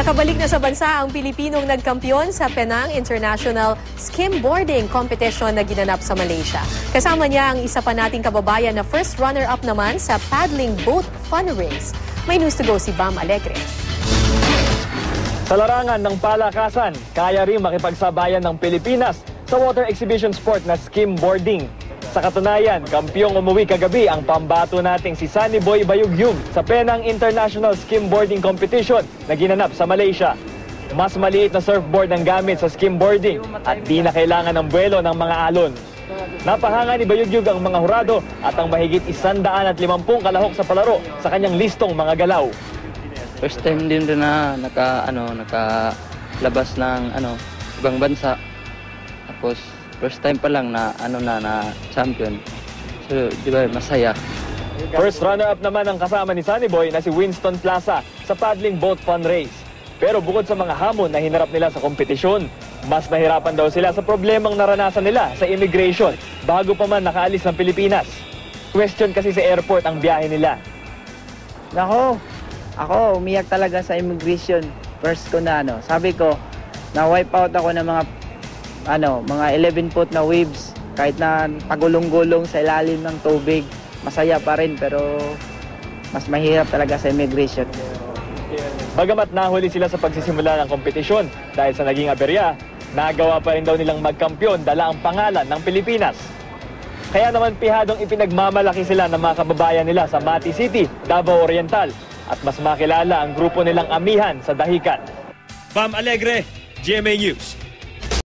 Nakabalik na sa bansa ang Pilipinong nagkampiyon sa Penang International Skimboarding Competition na ginanap sa Malaysia. Kasama niya ang isa pa nating kababayan na first runner-up naman sa paddling boat fun race. May news to go si Bam Alegre. Sa larangan ng palakasan, kaya rin makipagsabayan ng Pilipinas sa water exhibition sport na skimboarding. Sa katunayan, kampyong umuwi kagabi ang pambato nating si Sunny Boy Bayugyug sa Penang International Skimboarding Competition na ginanap sa Malaysia. Mas maliit na surfboard ang gamit sa skimboarding at di na kailangan ng buwelo ng mga alon. Napahanga ni Bayugyug ang mga hurado at ang mahigit isandaan at limampung kalahok sa palaro sa kanyang listong mga galaw. First time din rin na naka ano naka labas ng ano ibang bansa. Tapos first time pa lang na ano na na champion. So, di ba masaya. First runner-up naman ang kasama ni Sunny Boy na si Winston Plaza sa paddling boat fun race. Pero bukod sa mga hamon na hinarap nila sa kompetisyon, mas nahirapan daw sila sa problemang naranasan nila sa immigration bago pa man nakaalis ng Pilipinas. Question kasi sa airport ang biyahe nila. Nako, ako umiyak talaga sa immigration. First ko na ano, sabi ko, na wipe out ako ng mga ano, mga 11 foot na waves kahit na pagulong-gulong sa ilalim ng tubig. Masaya pa rin pero mas mahirap talaga sa immigration. Bagamat nahuli sila sa pagsisimula ng kompetisyon dahil sa naging aberya, nagawa pa rin daw nilang magkampiyon dala ang pangalan ng Pilipinas. Kaya naman pihadong ipinagmamalaki sila ng mga kababayan nila sa Mati City, Davao Oriental at mas makilala ang grupo nilang amihan sa dahikan. Bam Alegre, GMA News.